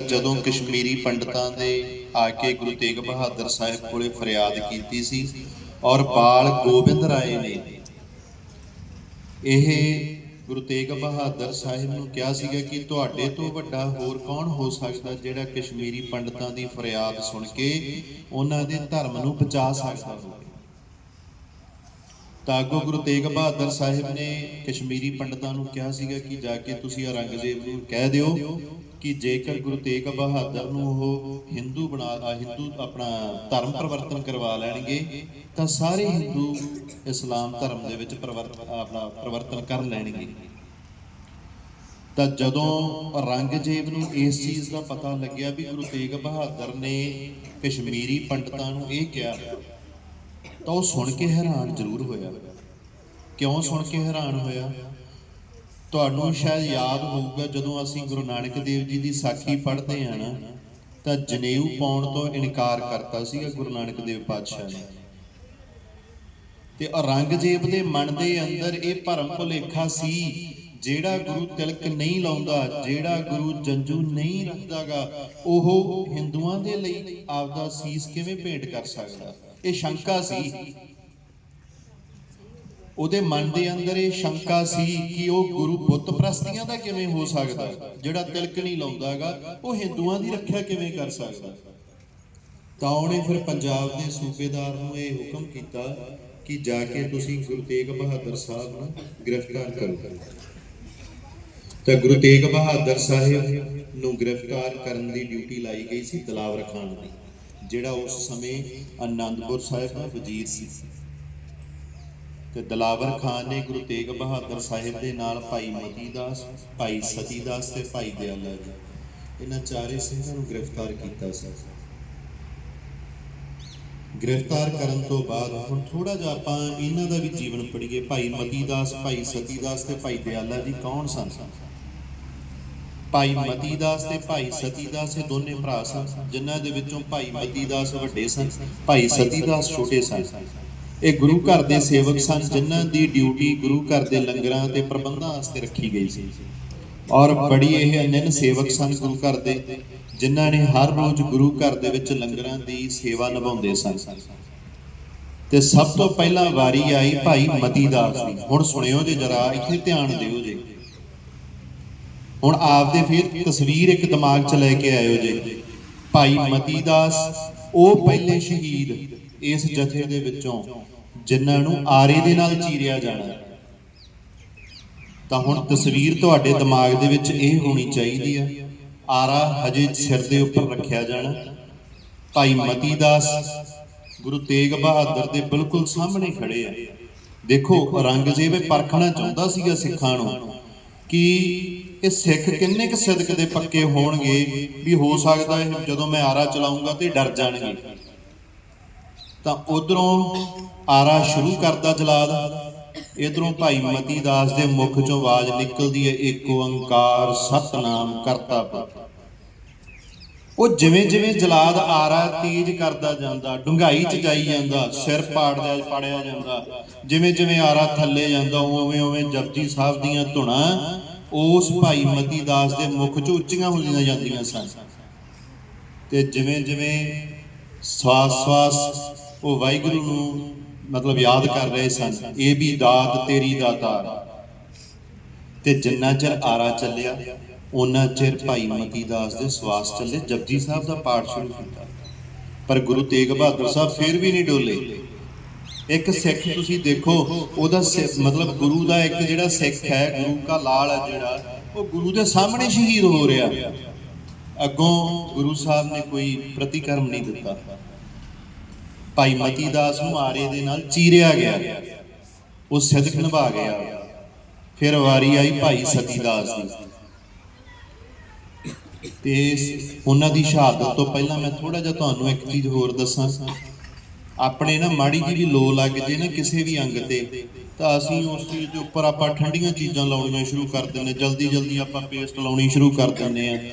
ਜਦੋਂ ਕਸ਼ਮੀਰੀ ਪੰਡਤਾਂ ਦੇ ਆ ਕੇ ਗੁਰੂ ਤੇਗ ਬਹਾਦਰ ਸਾਹਿਬ ਕੋਲੇ ਫਰਿਆਦ ਕੀਤੀ ਸੀ ਔਰ ਬਾਲ ਗੋਬਿੰਦ ਰਾਏ ਨੇ ਇਹ ਗੁਰੂ ਤੇਗ ਬਹਾਦਰ ਸਾਹਿਬ ਨੂੰ ਕਿਹਾ ਸੀਗਾ ਕਿ ਤੁਹਾਡੇ ਤੋਂ ਵੱਡਾ ਹੋਰ ਕੌਣ ਹੋ ਸਕਦਾ ਜਿਹੜਾ ਕਸ਼ਮੀਰੀ ਪੰਡਤਾਂ ਦੀ ਫਰਿਆਦ ਸੁਣ ਕੇ ਉਹਨਾਂ ਦੇ ਧਰਮ ਨੂੰ ਬਚਾ ਸਕਦਾ ਹੋਵੇ। ਤਾਂ ਅੱਗੋਂ ਗੁਰੂ ਤੇਗ ਬਹਾਦਰ ਸਾਹਿਬ ਨੇ ਕਸ਼ਮੀਰੀ ਪੰਡਤਾਂ ਨੂੰ ਕਿਹਾ ਸੀਗਾ ਕਿ ਜਾ ਕੇ ਤੁਸੀਂ ਔਰੰਗਜ਼ੇਬ ਨੂੰ ਕਹਿ ਦਿਓ ਕਿ ਜੇਕਰ ਗੁਰੂ ਤੇਗ ਬਹਾਦਰ ਨੂੰ ਉਹ ਹਿੰਦੂ ਬਣਾ ਹਿੰਦੂ ਆਪਣਾ ਧਰਮ ਪਰਿਵਰਤਨ ਕਰਵਾ ਲੈਣਗੇ, ਤਾਂ ਸਾਰੇ ਹਿੰਦੂ ਇਸਲਾਮ ਧਰਮ ਦੇ ਵਿੱਚ ਪਰਿਵਰਤਨ ਆਪਣਾ ਪਰਿਵਰਤਨ ਕਰ ਲੈਣਗੇ। ਤਾਂ ਜਦੋਂ ਔਰੰਗਜ਼ੇਬ ਨੂੰ ਇਸ ਚੀਜ਼ ਦਾ ਪਤਾ ਲੱਗਿਆ ਵੀ ਗੁਰੂ ਤੇਗ ਬਹਾਦਰ ਨੇ ਕਸ਼ਮੀਰੀ ਪੰਡਤਾਂ ਨੂੰ ਇਹ ਕਿਹਾ ਤਾਂ ਉਹ ਸੁਣ ਕੇ ਹੈਰਾਨ ਜ਼ਰੂਰ ਹੋਇਆ। ਕਿਉਂ ਸੁਣ ਕੇ ਹੈਰਾਨ ਹੋਇਆ? ਤੁਹਾਨੂੰ ਸ਼ਾਇਦ ਯਾਦ ਹੋਊਗਾ, ਜਦੋਂ ਅਸੀਂ ਗੁਰੂ ਨਾਨਕ ਦੇਵ ਜੀ ਦੀ ਸਾਖੀ ਪੜ੍ਹਦੇ ਹਾਂ ਨਾ, ਤਾਂ ਜਨੇਊ ਪਾਉਣ ਤੋਂ ਇਨਕਾਰ ਕਰਤਾ ਸੀਗਾ ਗੁਰੂ ਨਾਨਕ ਦੇਵ ਪਾਤਸ਼ਾਹ ਨੇ। ਤੇ ਔਰੰਗਜ਼ੇਬ ਦੇ ਮਨ ਦੇ ਅੰਦਰ ਇਹ ਭਰਮ ਭੁਲੇਖਾ ਸੀ ਜਿਹੜਾ ਗੁਰੂ ਤਿਲਕ ਨਹੀਂ ਲਾਉਂਦਾ, ਜਿਹੜਾ ਗੁਰੂ ਜੰਜੂ ਨਹੀਂ ਰੱਖਦਾਗਾ, ਉਹ ਹਿੰਦੂਆਂ ਦੇ ਲਈ ਆਪਦਾ ਸੀਸ ਕਿਵੇਂ ਭੇਟ ਕਰ ਸਕਦਾ? ਇਹ ਸ਼ੰਕਾ ਸੀ। ਉਹਦੇ ਮਨ ਦੇ ਅੰਦਰ ਇਹ ਸ਼ੰਕਾ ਸੀ ਕਿ ਉਹ ਗੁਰੂ ਬੁੱਤ ਪ੍ਰਸਤੀਆਂ ਦਾ ਕਿਵੇਂ ਹੋ ਸਕਦਾ? ਜਿਹੜਾ ਤਿਲਕ ਨਹੀਂ ਲਾਉਂਦਾਗਾ, ਉਹ ਹਿੰਦੂਆਂ ਦੀ ਰੱਖਿਆ ਕਿਵੇਂ ਕਰ ਸਕਦਾ? ਤਾਂ ਉਹਨੇ ਫਿਰ ਪੰਜਾਬ ਦੇ ਸੂਬੇਦਾਰ ਨੂੰ ਇਹ ਹੁਕਮ ਕੀਤਾ ਕਿ ਜਾ ਕੇ ਤੁਸੀਂ ਗੁਰੂ ਤੇਗ ਬਹਾਦਰ ਸਾਹਿਬ ਨੂੰ ਗ੍ਰਿਫਤਾਰ ਕਰੋ। ਤਾਂ ਗੁਰੂ ਤੇਗ ਬਹਾਦਰ ਸਾਹਿਬ ਨੂੰ ਗ੍ਰਿਫਤਾਰ ਕਰਨ ਦੀ ਡਿਊਟੀ ਲਾਈ ਗਈ ਸੀ ਦਲਾਵਰ ਖਾਨ ਦੀ, ਜਿਹੜਾ ਉਸ ਸਮੇਂ ਆਨੰਦਪੁਰ ਸਾਹਿਬ ਦਾ ਵਜ਼ੀਰ ਸੀ। ਤੇ ਦਲਾਵਰ ਖਾਨ ਨੇ ਗੁਰੂ ਤੇਗ ਬਹਾਦਰ ਸਾਹਿਬ ਦੇ ਨਾਲ ਭਾਈ ਮਤੀ ਦਾਸ, ਭਾਈ ਸਤੀ ਦਾਸ ਤੇ ਭਾਈ ਦਿਆਲਾ ਜੀ, ਇਹਨਾਂ ਚਾਰੇ ਸਿੰਘਾਂ ਨੂੰ ਗ੍ਰਿਫਤਾਰ ਕੀਤਾ ਸੀ। ਗ੍ਰਿਫਤਾਰ ਕਰਨ ਤੋਂ ਬਾਅਦ ਹੁਣ ਥੋੜਾ ਜਿਹਾ ਆਪਾਂ ਇਹਨਾਂ ਦਾ ਵੀ ਜੀਵਨ ਪੜ੍ਹੀਏ, ਭਾਈ ਮਤੀ ਦਾਸ, ਭਾਈ ਸਤੀ ਦਾਸ ਤੇ ਭਾਈ ਦਿਆਲਾ ਜੀ ਕੌਣ ਸਨ? ਭਾਈ ਮਤੀ ਦਾਸ ਤੇ ਭਾਈ ਸਤੀ ਦਾਸ, ਇਹ ਦੋਨੇ ਭਰਾ ਸਨ, ਜਿਨ੍ਹਾਂ ਦੇ ਵਿੱਚੋਂ ਭਾਈ ਮਤੀ ਦਾਸ ਵੱਡੇ ਸਨ, ਭਾਈ ਸਤੀ ਦਾਸ ਛੋਟੇ ਸਨ। ਇਹ ਗੁਰੂ ਘਰ ਦੇ ਸੇਵਕ ਸਨ, ਜਿਨ੍ਹਾਂ ਦੀ ਡਿਊਟੀ ਗੁਰੂ ਘਰ ਦੇ ਲੰਗਰਾਂ ਤੇ ਪ੍ਰਬੰਧਾਂ ਵਾਸਤੇ ਰੱਖੀ ਗਈ ਸੀ। ਔਰ ਬੜੀ ਇਹ ਅਨੰਨ ਸੇਵਕ ਸਨ ਗੁਰੂ ਘਰ ਦੇ, ਜਿਨ੍ਹਾਂ ਨੇ ਹਰ ਰੋਜ਼ ਗੁਰੂ ਘਰ ਦੇ ਵਿੱਚ ਲੰਗਰਾਂ ਦੀ ਸੇਵਾ ਨਿਭਾਉਂਦੇ ਸਨ। ਤੇ ਸਭ ਤੋਂ ਪਹਿਲਾਂ ਵਾਰੀ ਆਈ ਭਾਈ ਮਤੀ ਦਾਸ ਦੀ। ਹੁਣ ਸੁਣਿਓ ਜੇ ਜਰਾ, ਇੱਥੇ ਧਿਆਨ ਦਿਓ ਜੇ। ਹੁਣ ਆਪਦੇ ਫਿਰ ਤਸਵੀਰ ਇੱਕ ਦਿਮਾਗ 'ਚ ਲੈ ਕੇ ਆਇਓ ਜੇ। ਭਾਈ ਮਤੀ ਦਾਸ ਉਹ ਪਹਿਲੇ ਸ਼ਹੀਦ ਇਸ ਜਥੇ ਦੇ ਵਿੱਚੋਂ, ਜਿਨ੍ਹਾਂ ਨੂੰ ਆਰੇ ਦੇ ਨਾਲ ਚੀਰਿਆ ਜਾਣਾ। ਤਾਂ ਹੁਣ ਤਸਵੀਰ ਤੁਹਾਡੇ ਦਿਮਾਗ ਦੇ ਵਿੱਚ ਇਹ ਹੋਣੀ ਚਾਹੀਦੀ ਆ, ਆਰਾ ਹਜੇ ਸਿਰ ਦੇ ਉੱਪਰ ਰੱਖਿਆ ਜਾਣਾ। ਭਾਈ ਮਤੀ ਦਾਸ ਗੁਰੂ ਤੇਗ ਬਹਾਦਰ ਦੇ ਬਿਲਕੁਲ ਸਾਹਮਣੇ ਖੜੇ ਆ। ਦੇਖੋ ਔਰੰਗਜ਼ੇਬ ਇਹ ਪਰਖਣਾ ਚਾਹੁੰਦਾ ਸੀਗਾ ਸਿੱਖਾਂ ਨੂੰ। ਕਿ ਇਹ ਸਿੱਖ ਕਿੰਨੇ ਕੁ ਸਿਦਕ ਦੇ ਪੱਕੇ ਹੋਣਗੇ ਵੀ ਹੋ ਸਕਦਾ ਹੈ ਜਦੋਂ ਮੈਂ ਆਰਾ ਚਲਾਉਂਗਾ ਤੇ ਡਰ ਜਾਣਗੇ। ਤਾਂ ਉਧਰੋਂ ਆਰਾ ਸ਼ੁਰੂ ਕਰਦਾ ਜਲਾਦ, ਇਧਰੋਂ ਭਾਈ ਮਤੀ ਦਾਸ ਦੇ ਮੁਖ ਚੋਂ ਆਵਾਜ਼ ਨਿਕਲਦੀ ਹੈ, ਏਕ ਓੰਕਾਰ ਸਤਨਾਮ ਕਰਤਾ ਪੁਰਖ ਉਹ ਜਿਵੇਂ ਜਿਵੇਂ ਜਲਾਦ ਆਰਾ ਤੇਜ਼ ਕਰਦਾ ਜਾਂਦਾ ਡੁੰਗਾਈ ਚ ਜਾਈ ਜਾਂਦਾ, ਸਿਰ ਪਾੜਦਾ, ਪਾੜਿਆ ਜਾਂਦਾ, ਜਿਵੇਂ ਜਿਵੇਂ ਆਰਾ ਥੱਲੇ ਜਾਂਦਾ, ਉਵੇਂ ਉਵੇਂ ਜਪਜੀ ਸਾਹਿਬ ਦੀਆਂ ਧੁਨਾਂ ਉਸ ਭਾਈ ਮਤੀ ਦਾਸ ਦੇ ਮੁਖ ਚ ਉੱਚੀਆਂ ਹੁੰਦੀਆਂ ਜਾਂਦੀਆਂ ਸਨ। ਤੇ ਜਿਵੇਂ ਜਿਵੇਂ ਸਵਾਸ ਸਵਾਸ ਉਹ ਵਾਹਿਗੁਰੂ ਨੂੰ ਮਤਲਬ ਯਾਦ ਕਰ ਰਹੇ ਸਨ, ਇਹ ਵੀ ਦਾਤ ਤੇਰੀ ਦਾਤਾ ਤੇ ਜਿੰਨਾ ਚਿਰ ਆਰਾ ਚੱਲਿਆ ਉਹਨਾਂ ਚਿਰ ਭਾਈ ਮਤੀ ਦਾਸ ਦੇ ਸਵਾਸ ਚੱਲੇ, ਜਪਜੀ ਸਾਹਿਬ ਦਾ ਪਾਠ ਸ਼ੁਰੂ ਕੀਤਾ। ਪਰ ਗੁਰੂ ਤੇਗ ਬਹਾਦਰ ਸਾਹਿਬ ਫਿਰ ਵੀ ਨਹੀਂ ਡੋਲੇ। ਇੱਕ ਸਿੱਖ ਤੁਸੀਂ ਦੇਖੋ, ਉਹਦਾ ਮਤਲਬ ਗੁਰੂ ਦਾ ਇੱਕ ਜਿਹੜਾ ਸਿੱਖ ਹੈ, ਗੁਰੂ ਦਾ ਲਾਲ ਹੈ ਜਿਹੜਾ, ਉਹ ਗੁਰੂ ਦੇ ਸਾਹਮਣੇ ਸ਼ਹੀਦ ਹੋ ਰਿਹਾ। ਅੱਗੋਂ ਗੁਰੂ ਸਾਹਿਬ ਨੇ ਕੋਈ ਪ੍ਰਤੀਕਰਮ ਨਹੀਂ ਦਿੱਤਾ। ਭਾਈ ਮਤੀ ਦਾਸ ਨੂੰ ਆਰੇ ਦੇ ਨਾਲ ਚੀਰਿਆ ਗਿਆ। ਉਹ ਸਿਦਕ ਨਿਭਾ ਗਿਆ। ਫਿਰ ਵਾਰੀ ਆਈ ਭਾਈ ਸਤੀ ਦਾਸ ਦੀ। ਤੇ ਉਹਨਾਂ ਦੀ ਸ਼ਹਾਦਤ ਤੋਂ ਪਹਿਲਾਂ ਮੈਂ ਥੋੜਾ ਜਿਹਾ ਤੁਹਾਨੂੰ ਇੱਕ ਚੀਜ਼ ਹੋਰ ਦੱਸਾਂ। ਆਪਣੇ ਨਾ ਮਾੜੀ ਜਿਹੀ ਵੀ ਲੋ ਲੱਗ ਜੇ ਨਾ ਕਿਸੇ ਵੀ ਅੰਗ ਤੇ, ਤਾਂ ਅਸੀਂ ਉਸ ਚੀਜ਼ ਦੇ ਉੱਪਰ ਆਪਾਂ ਠੰਡੀਆਂ ਚੀਜ਼ਾਂ ਲਾਉਣੀਆਂ ਸ਼ੁਰੂ ਕਰ ਦਿੰਦੇ ਜਲਦੀ ਜਲਦੀ ਆਪਾਂ ਪੇਸਟ ਲਾਉਣੀ ਸ਼ੁਰੂ ਕਰ ਦਿੰਦੇ ਆ